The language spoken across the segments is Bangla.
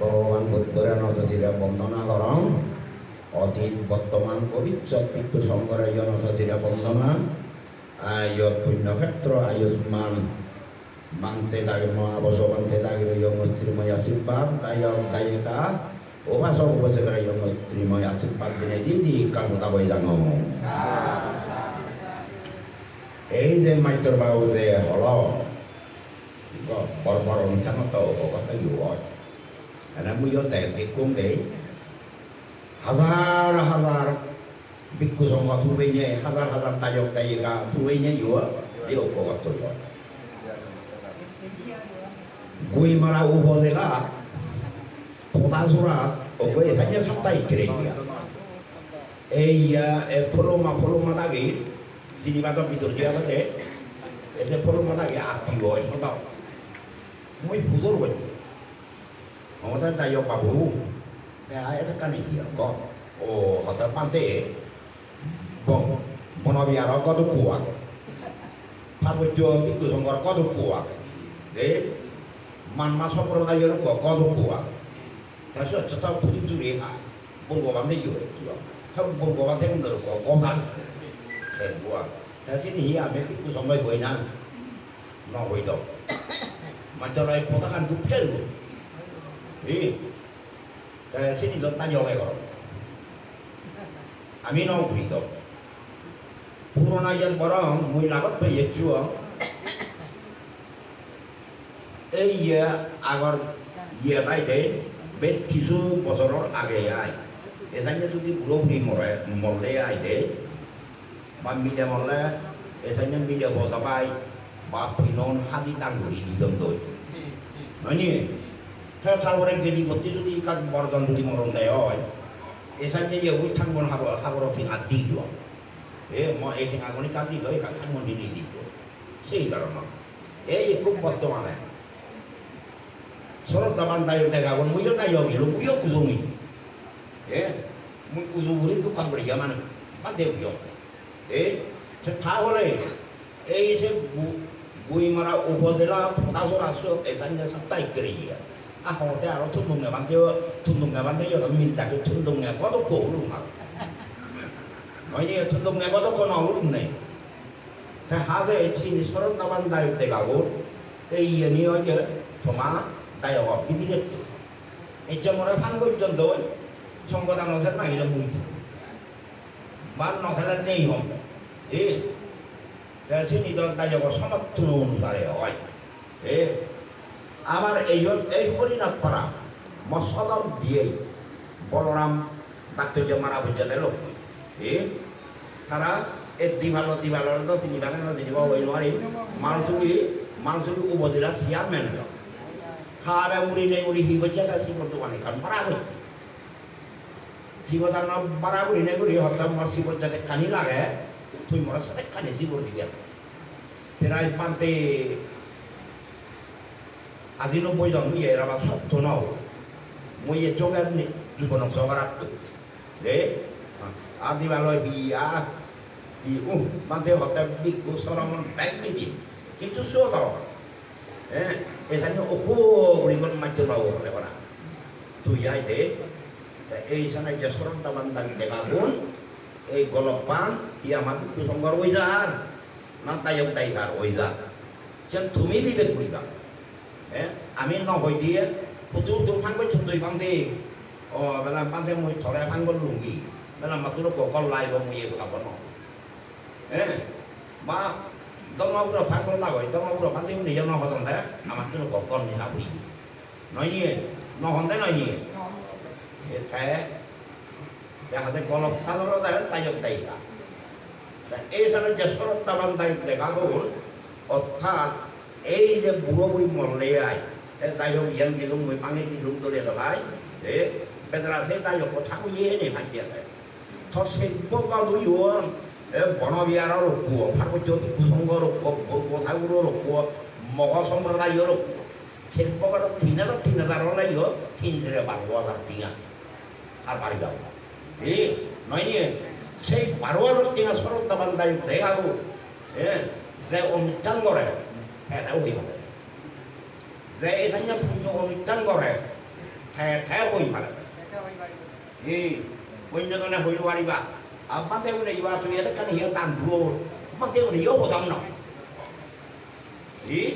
ভগবান বুদ্ধরে নথশিরে বন্দনা করম অতীত বর্তমান ভবিষ্যৎ মৃত্যু সংগ্রহ নথশিরে বন্দনা আয়ত পুণ্যক্ষেত্র আয়ুষ্মান। মানতে লাগে মহাবশ মানতে লাগে শ্রীময় আশীর্বাদ। দায়ক দায়িকা ওভাসক উপসেকরা শ্রীময় আশীর্বাদ। দিনে দিদি কামতা বই জানো। এই যে মাইতর বাবু যে হল বরবর অনুষ্ঠান তো কথা ইউয় এনে মুইও তে দেখুম হাজার হাজার ভিক্ষু সংঘ তুবেইনে হাজার হাজার তায়ক তায়িকা তুবেইনে ইউয় এই উপকার তো গুইমারা উপজেলা ফোটাজোড়া ওকে এখানে সপ্তাহে কেড়ে এই ফলমা ফলমা দাগে জিনিবাদর ভিতর দিয়া বাদে এসে ফলমা দাগে আত্মি হয় সদাও মই ของท่านนายกบาบูแต่ไอ้ท่านกันเหี่ยวก็โอ้ขอเสปั้นเต้บอกมโนวิยาเราก็ต้องกลัวพระพุทธเจ้าพิคุสงฆ์ก็ต้องกลัวเด็กมันมาสอบประทานยก็ก็ต้องกลัวแต่ส่วนจะต้องพูดถึงเรื่องบุญกวันไดอยู่ถ้าบุญกวันไดมันเกิดก็ก็พังเสร็จกวแต่ที่นี่อาะไม่พิคุสงฆ์ไม่ไหวนะน้องไหวดอกมันจะไรพอทหารทุกเพล Eh, sini dot tanya oleh kok. আমি নৌকৃত পুরোনা ইয়াত বরং মুই লাগত পেয়ে এই আগর ইয়ে তাই দে বেশ কিছু বছরের আগে আয় এখানে যদি পুরোপুরি মরে মরলে আয় দে বা মিলে মরলে এখানে মিলে বসাবাই বা পিনন হাতি দাঙ্গুরি দিতম দই নয় 사월에 괜히 버티더니 까지 멀어던 눈이 모른대요. 예산제에 우리 창문 하고 하고로 비가 뛰죠. 예, 뭐 애기 하고니 까지 너희 가 창문 일이 뛰죠. 세이더러 막. 에이 꿈것도 안 해. 서로 다만 다일 대가고 무연나 여기로 무역 구동이. 예, 무구동 우리 그 광고를 여만은 반대고요. 예, 저 사월에 에이세 무 무이마라 오버들라 포다소라서 예산제 삽다 이끌이야. 아호 대하고 퉁동네만 겨 퉁동네만 대여 민다 그 퉁동네 꺼놓고 울음하 너희가 퉁동네 꺼놓고 나 울음네 그 하세에 친이 서른 나만 다육 때 가고 이 연이 어제 도마 다여가 비디렸죠 이점으로 한글 전도 청고당 노선 막 이런 분이 만 노선을 내요 예 대신이 전 다여가 서막 들어오는 날이에요 예 আবার এই এই হরিণা করা মসলম দিয়েই বলরাম ডাক্তার যে মারা বুঝে লোক এ, তারা এ দিবাল দিবাল, তো চিনি পালে না দিব ওই নয় মানুহজনী মানুহজনী উপজেলা সিয়া মেন খাৰে উৰি নাই উৰি সি গৈছে তাৰ শিৱটো মানে কাৰণ মারা গৈ শিৱতাৰ নাম পাৰা উড়ি নেই উড়ি হত্যা মোৰ শিৱত যাতে কানি লাগে, তুই মরার সাথে কানি শিৱৰ দিবে। পেৰাই পান্তে আজি নব্বই জন ইয়ে রাবা তো নাও মই এ জোগার নি জীবন জোগার আপ দে আদি ভালো হিয়া হি উ পান্তে হতে বিকু সরমন ব্যাংক দি কিন্তু সো দাও eh এখানে ওকো উড়িগন মাঝে বাবু হলে ওরা তুই যাই দে এই সানে যে সরম তামান দাগি দেখাগুন এই গলপান ই আমার একটু সংগর ওই যার না তাইক তাইকার ওই যা সে তুমি বিবেক করিবা হ্যাঁ আমি ন হই দিয়ে প্রচুর তো ফাঙ্গ ছুটই পান্তে ও বেলা পান্তে মই থরে ফাঙ্গ লুঙ্গি বেলা মাতুর ককল লাইব মই কথা বনো হ্যাঁ মা দমাগুলো ফাঙ্গ লাগই দমাগুলো পান্তে উনি যেন হতন দেয় আমার জন্য ককল নিহা বুড়ি নয় নিয়ে নহন্তে নয় নিয়ে এ যাহাতে গলপ খালরও দেয় তাইক তাইকা এই সালে যে সরত্তাবান তাইক দেখা গল অর্থাৎ এই যে বুড়ো বুড়ি মরলে আই তাই হোক ইয়ান গেলুম মই পাঙে দিলুম দলে দলাই এ বেদরা সে তাই হোক কথা কইয়ে নে ভাজিয়া দেয় থর সেব্য গাদুই হন এ বনবিহাৰৰ ৰখুৱ পাৰ্বত্য কুসংগ ৰখুৱ কথাগুৰো ৰখুৱ মগ সম্প্ৰদায়ৰ ৰখুৱ শিল্পগত তিন হাজার তিন হাজার লাইও তিন থেকে বারো হাজার টিয়া আর বাড়ি যাব এ নয় সেই বারো হাজার টিয়া সরল দাবান দায় দেখাবো হ্যাঁ যে অনুষ্ঠান করে এটাও হইব যে এই সাইয়া পুণ্য অনুষ্ঠান করে ঠে ঠে হই পারে এই অন্যজনে হইল পারিবা আব্বা তেমন এইবা তুই এটা কানি হিয়া দান ভুয়ো আব্বা তেমন হিয়াও বোঝাম না এই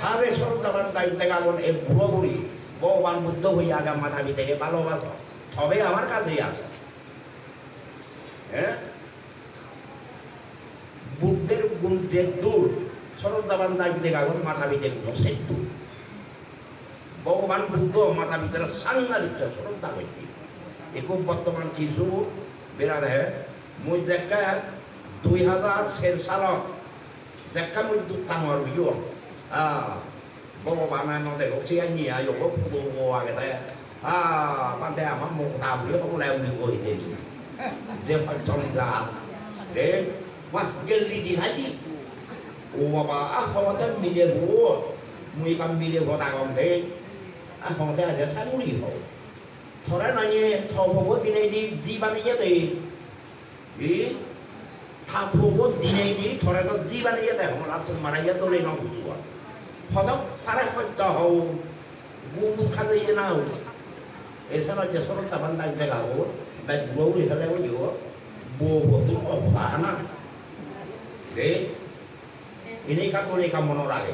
হারে সরকার দায়িত্বে গাবন এই বুড়ো বুড়ি ভগবান বুদ্ধ হইয়া আগা মাথা থেকে ভালোবাসো তবে আমার কাছেই আসো হ্যাঁ বুদ্ধের গুণ যে দূর পিতে গুণ সে দূর ভগবান বুদ্ধ মাথা ভিতরে সাংঘাতিক শ্রদ্ধা করছি একো বর্তমান কিছু বিরাট হে মই দেখা দুই হাজার শের সালত দেখা মই দু টাঙর বিও আ ভগবানে নদে গছি আনি আয়ো পুগো আগে তাই আ পান্তে আমার মুখ দাম বিও কম লেও নি কই দেনি যে পাঁচজন যা। দে মাস গেলি দি হাই ও বাবা আহ ফলতে মিলে ভোট মুই কাম মিলে ভোট আগম দে আহ ফলতে আজ সাগুড়ি হও থরে নয়ে থব দিনে দি জি বানিয়ে দে ই থাপব দিনে দি থরে তো জি বানিয়ে দে হম রাত মারাইয়া তো রে নবুজ ফদক তারে সত্য হও গুমু খালে না হও এছাড়া যে সরল তাবান দাগ জায়গা হো ব্যাগগুলো এছাড়া হইও বউ হতো অবধারণা 对。Okay. ইনেখা তো রেখা মনে রাখে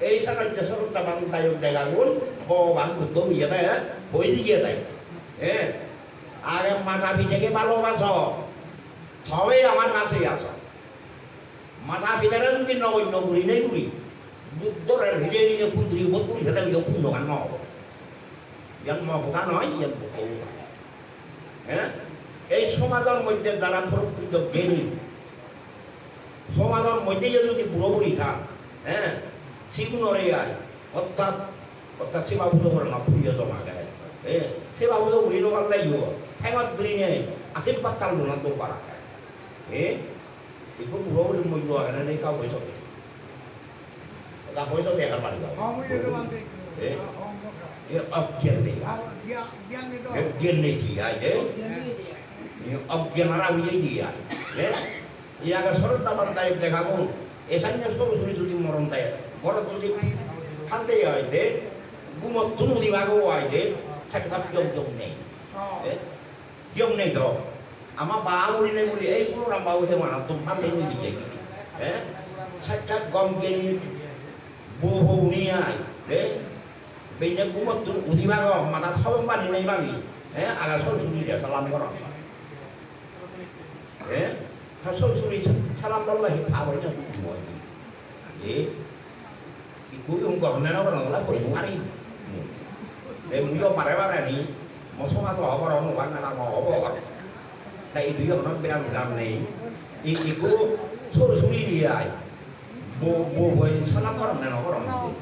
এই সাকার যে ඒසකල් ජසරුත් තමන් দেখা গুণ ভগবান বুদ্ধ তুমি এটা হই দিয়ে তাই। হ্যাঁ আরে মাথা পিঠেকে ভালোবাস সবে আমার কাছেই আস মাথা পিঠারে যদি নগণ্য করি নেই করি বুদ্ধর হৃদয় দিনে পুত্রী বোধ করি সেটা বিয়ে পূর্ণ গান হব জন্ম ভোগা নয় ইয়ে হ্যাঁ এই সমাজের মধ্যে দ্বারা প্রকৃত জ্ঞানী মধ্যে যদি বুড়ি থাক হ্যাঁ? সিগুনরে আয়। অর্থাৎ অর্থাৎ সেবা পুজো করে না পুজো জমা করে এ সেবা পুজো উড়ি লোকাল লাগিব ঠেঙত ধৰি নিয়ে আশীৰ্বাদ তাল লোনাত পাৰা এ একো বুঢ়ো বুলি মই লোৱা কাৰণে নেই কাউ পইচা দিয়ে তা পইচা দিয়ে একাৰ পাৰিব এ অজ্ঞান দেই অজ্ঞান নেই দিয়া এ অজ্ঞান আর আমি দিয়া এ ইয়াকে সরতা বান্দায় দেখাবো। এসান্য সরু সরু যদি মরণ দেয় বড় যদি ঠান্ডে হইতে গুমত তুনু দিবাগো হইতে সেটা কিয়ম কিয়ম নেই। কিয়ম নেই তো। আমার বা বলি নেই বলি, এই কোনো রাম বাবু হেমা না তুমি ফান্ডে নিয়ে হ্যাঁ সাক্ষাৎ গম কেনি বউ নিয়ে আয়। বেইনে গুমত তুনু উদিবাগ মাথা সব বানি নেই বানি হ্যাঁ আগা সরু সরু দিয়ে সালাম কর হ্যাঁ সরু সরু সালাম বললে ভাব হইতে এ cuối cùng còn nó có là của chúng anh để muốn vô mà đấy bác này đi một số mà thọ vào đó một bạn là ngõ bỏ đây thứ nó bên làm làm này thì thì cứ số số đi đi lại bộ bộ với 사람 거랑 내가 거랑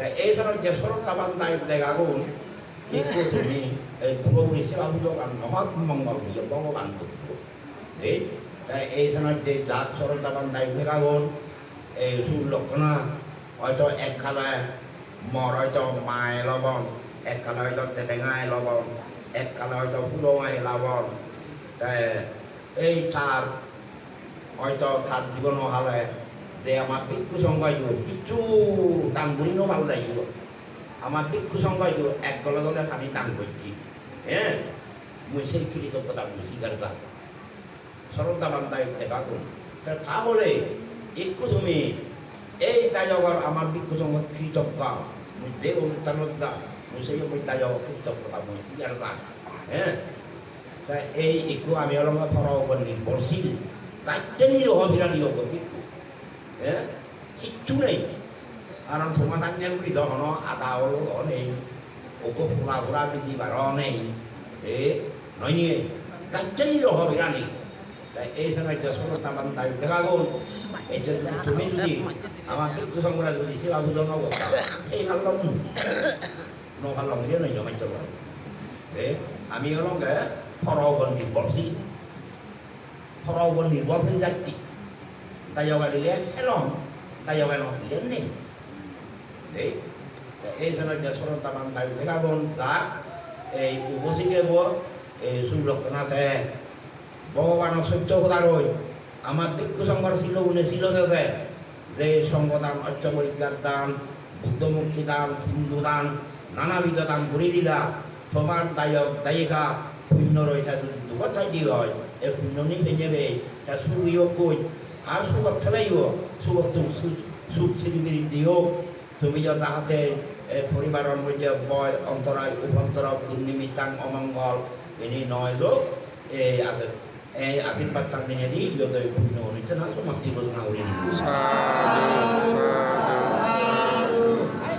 에 사람 이제 서로 가방 다이 내가 고 있고 돈이 부러우니 세와 부족 안 너무 금방 가고 연봉을 안 듣고 এই এই স্থানত যে জাত সরতাবান দায়িত্বগণ এই সুলক্ষণা হয়তো এককালে মর, হয়তো মায়ে লবণ এককালে হয়তো তেটেঙায় লবণ এককালে হয়তো ফুলোমায় লবণ এই তার হয়তো তার জীবন হালে যে আমার ভিক্ষু সংবাদ কিছু দান করিও ভালো লাগিব। আমার ভিক্ষু সংবাদ এক গলা দলে পানি দান করছি হ্যাঁ? মুই সেই চুরি কথা স্বীকার সরলতা দেখা করুন তাহলে একটু তুমি এই দায়গর আমার বিক্ষুসঙ্গ কৃতজ্ঞ। যা মুই সেই মই দায়গ কৃতজ্ঞতা যা হ্যাঁ? তা এই একটু আমি অলঙ্গ ফরাও উপর নির্ভরশীল জন্যই অভিরানি হব কিন্তু। হ্যাঁ? কিচ্ছু নেই। কারণ সমাধান নেই তখন আদা হলো নেই। ওকে ফুলা ফুলা বিধি বার নেই। এ, নয় নিয়ে। জন্যই অভিরানি তাই এই সময় দশমতা বান্ধায় দেখা গো এই যে তুমি যদি আমাকে কুসংরা যদি সেবা বুঝন অবস্থা সেই ভাল্লম ন ভাল্লম যে নয় জমাই চলো আমি হলঙ্গে ফরবন নির্ভরশীল ফরবন নির্ভরশীল যাত্রী তাই যোগা দিলে এলম তাই যোগা নদিলে নেই এই এই সময় যে সরতা বান্ধায় দেখা বোন যার এই উপসিকে এই সুলক্ষণাথে ভগবানৰ সত্য কথা ৰৈ আমাৰ ভিক্ষু সংঘৰ ছিল উনে ছিল যে যে সংগদান অর্থ পরীক্ষার দান বুদ্ধমুক্তি দান হিন্দু দান নানাবিধ দান কৰি দিলা। সমান দায়ক দায়িকা শূন্য ৰৈছা যদি দুগত চাই দি হয় এই শূন্যনি পেঞ্জেবে তা সুইয় কই? আর সুগত থেলাইও সুগত সুখ সিরিমিরি দিও তুমি যে তাহাতে এ, পরিবারের মধ্যে বয় অন্তরায় উপন্তরায় দুর্নিমিত্তাং অমঙ্গল। ইনি নয় লোক এই আছে। এই আশীর্বাদ তার দিনে দিই যত পুণ্য হচ্ছে না তো মাতৃ বলনা উড়িয়ে সাধু সাধু